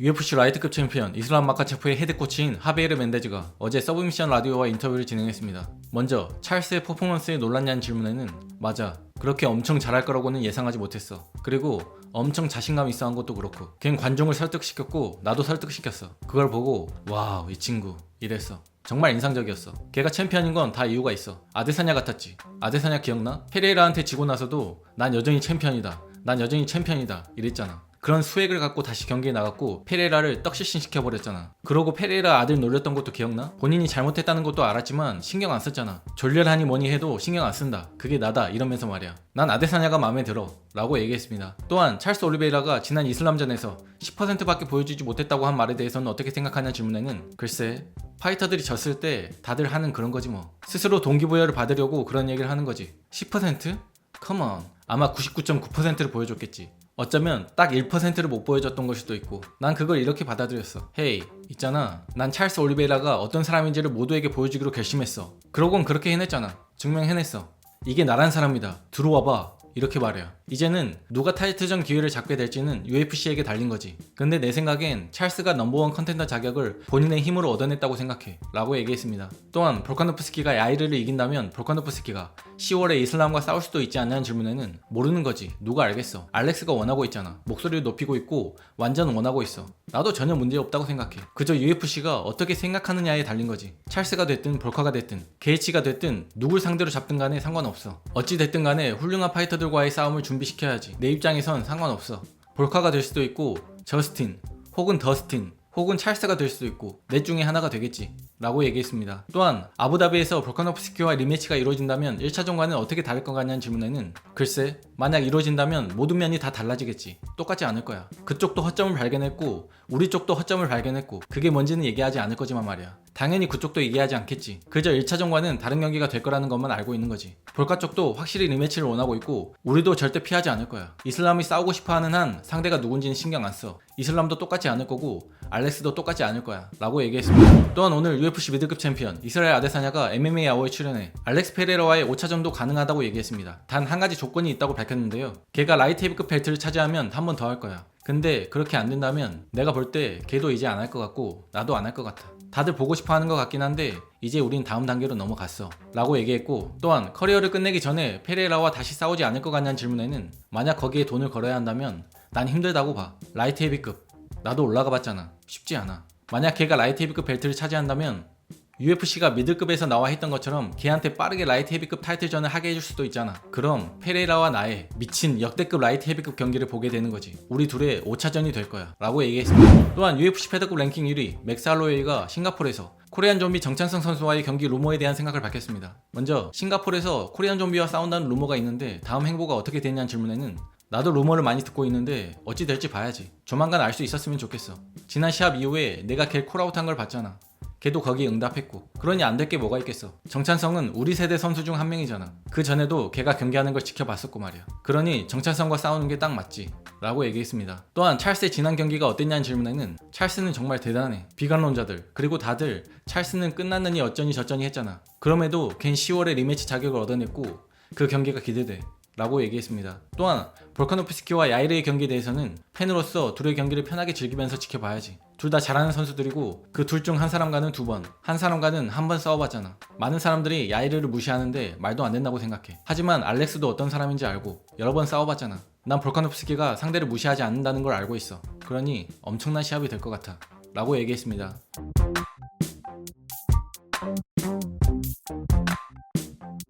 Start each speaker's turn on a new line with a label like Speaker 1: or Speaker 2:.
Speaker 1: UFC 라이트급 챔피언 이슬람 마카체프의 헤드 코치인 하베르 멘데즈가 어제 서브미션 라디오와 인터뷰를 진행했습니다. 먼저 찰스의 퍼포먼스에 놀랐냐는 질문에는 맞아 그렇게 엄청 잘할 거라고는 예상하지 못했어. 그리고 엄청 자신감 있어 한 것도 그렇고 걘 관중을 설득시켰고 나도 설득시켰어. 그걸 보고 와우 이 친구 이랬어. 정말 인상적이었어. 걔가 챔피언인 건 다 이유가 있어. 아데사냐 같았지. 아데사냐 기억나? 페레이라한테 지고 나서도 난 여전히 챔피언이다. 난 여전히 챔피언이다. 이랬잖아. 그런 수액을 갖고 다시 경기에 나갔고 페레이라를 떡실신 시켜버렸잖아. 그러고 페레이라 아들 놀렸던 것도 기억나? 본인이 잘못했다는 것도 알았지만 신경 안 썼잖아. 졸렬하니 뭐니 해도 신경 안 쓴다. 그게 나다. 이러면서 말이야. 난 아데사냐가 마음에 들어. 라고 얘기했습니다. 또한 찰스 올리베이라가 지난 이슬람전에서 10%밖에 보여주지 못했다고 한 말에 대해서는 어떻게 생각하냐 질문에는 글쎄 파이터들이 졌을 때 다들 하는 그런 거지 뭐. 스스로 동기부여를 받으려고 그런 얘기를 하는 거지. 10%? 컴온. 아마 99.9%를 보여줬겠지. 어쩌면 딱 1%를 못 보여줬던 걸 수도 있고 난 그걸 이렇게 받아들였어. 헤이 있잖아. 난 찰스 올리베이라가 어떤 사람인지를 모두에게 보여주기로 결심했어. 그러곤 그렇게 해냈잖아. 증명해냈어. 이게 나란 사람이다. 들어와봐 이렇게 말해요. 이제는 누가 타이틀전 기회를 잡게 될지는 UFC에게 달린 거지. 근데 내 생각엔 찰스가 넘버원 컨텐더 자격을 본인의 힘으로 얻어냈다고 생각해. 라고 얘기했습니다. 또한 볼카노프스키가 야이르를 이긴다면 볼카노프스키가 10월에 이슬람과 싸울 수도 있지 않냐는 질문에는 모르는 거지. 누가 알겠어? 알렉스가 원하고 있잖아. 목소리를 높이고 있고 완전 원하고 있어. 나도 전혀 문제 없다고 생각해. 그저 UFC가 어떻게 생각하느냐에 달린 거지. 찰스가 됐든 볼카가 됐든 게이치가 됐든 누굴 상대로 잡든 간에 상관없어. 어찌 됐든 간에 훌륭한 파이터들 과의 싸움을 준비시켜야지. 내 입장에선 상관없어. 볼카가 될 수도 있고 저스틴 혹은 더스틴 혹은 찰스가 될 수도 있고 넷 중에 하나가 되겠지. 라고 얘기했습니다. 또한 아부다비에서 볼카노프스키와 리매치가 이루어진다면 1차전과는 어떻게 다를 것 같냐는 질문에는 글쎄 만약 이루어진다면 모든 면이 다 달라지겠지. 똑같지 않을 거야. 그쪽도 허점을 발견했고 우리 쪽도 허점을 발견했고 그게 뭔지는 얘기하지 않을 거지만 말이야. 당연히 그쪽도 얘기하지 않겠지. 그저 1차전과는 다른 경기가 될 거라는 것만 알고 있는 거지. 볼카 쪽도 확실히 리매치를 원하고 있고 우리도 절대 피하지 않을 거야. 이슬람이 싸우고 싶어 하는 한 상대가 누군지는 신경 안 써. 이슬람도 똑같지 않을 거고 알렉스도 똑같지 않을 거야. 라고 얘기했습니다. 또한 오늘 UFC 미드급 챔피언 이스라엘 아데사냐가 MMA 아워에 출연해 알렉스 페레라와의 5차전도 가능하다고 얘기했습니다. 단 한 가지 조건이 있다고 밝혔 는데요. 걔가 라이트 헤비급 벨트를 차지하면 한 번 더 할 거야. 근데 그렇게 안 된다면 내가 볼 때 걔도 이제 안 할 것 같고 나도 안 할 것 같아. 다들 보고 싶어 하는 것 같긴 한데 이제 우린 다음 단계로 넘어갔어. 라고 얘기했고 또한 커리어를 끝내기 전에 페레라와 다시 싸우지 않을 것 같냐는 질문에는 만약 거기에 돈을 걸어야 한다면 난 힘들다고 봐. 라이트 헤비급. 나도 올라가 봤잖아. 쉽지 않아. 만약 걔가 라이트 헤비급 벨트를 차지한다면 UFC가 미들급에서 나와 했던 것처럼 걔한테 빠르게 라이트 헤비급 타이틀전을 하게 해줄 수도 있잖아. 그럼 페레이라와 나의 미친 역대급 라이트 헤비급 경기를 보게 되는 거지. 우리 둘의 5차전이 될 거야. 라고 얘기했습니다. 또한 UFC 패드급 랭킹 1위 맥스 할로웨이가 싱가포르에서 코리안 좀비 정찬성 선수와의 경기 루머에 대한 생각을 밝혔습니다. 먼저 싱가포르에서 코리안 좀비와 싸운다는 루머가 있는데 다음 행보가 어떻게 되냐는 질문에는 나도 루머를 많이 듣고 있는데 어찌 될지 봐야지. 조만간 알 수 있었으면 좋겠어. 지난 시합 이후에 내가 걔 콜아웃한 걸 봤잖아. 걔도 거기에 응답했고. 그러니 안 될 게 뭐가 있겠어. 정찬성은 우리 세대 선수 중 한 명이잖아. 그 전에도 걔가 경기하는 걸 지켜봤었고 말이야. 그러니 정찬성과 싸우는 게 딱 맞지. 라고 얘기했습니다. 또한 찰스의 지난 경기가 어땠냐는 질문에는 찰스는 정말 대단해. 비관론자들. 그리고 다들 찰스는 끝났느니 어쩌니 저쩌니 했잖아. 그럼에도 걘 10월에 리매치 자격을 얻어냈고 그 경기가 기대돼 라고 얘기했습니다. 또한 볼카노프스키와 야이르의 경기에 대해서는 팬으로서 둘의 경기를 편하게 즐기면서 지켜봐야지. 둘 다 잘하는 선수들이고 그 둘 중 한 사람과는 두 번, 한 사람과는 한 번 싸워봤잖아. 많은 사람들이 야이르를 무시하는데 말도 안 된다고 생각해. 하지만 알렉스도 어떤 사람인지 알고 여러 번 싸워봤잖아. 난 볼카노프스키가 상대를 무시하지 않는다는 걸 알고 있어. 그러니 엄청난 시합이 될 것 같아. 라고 얘기했습니다.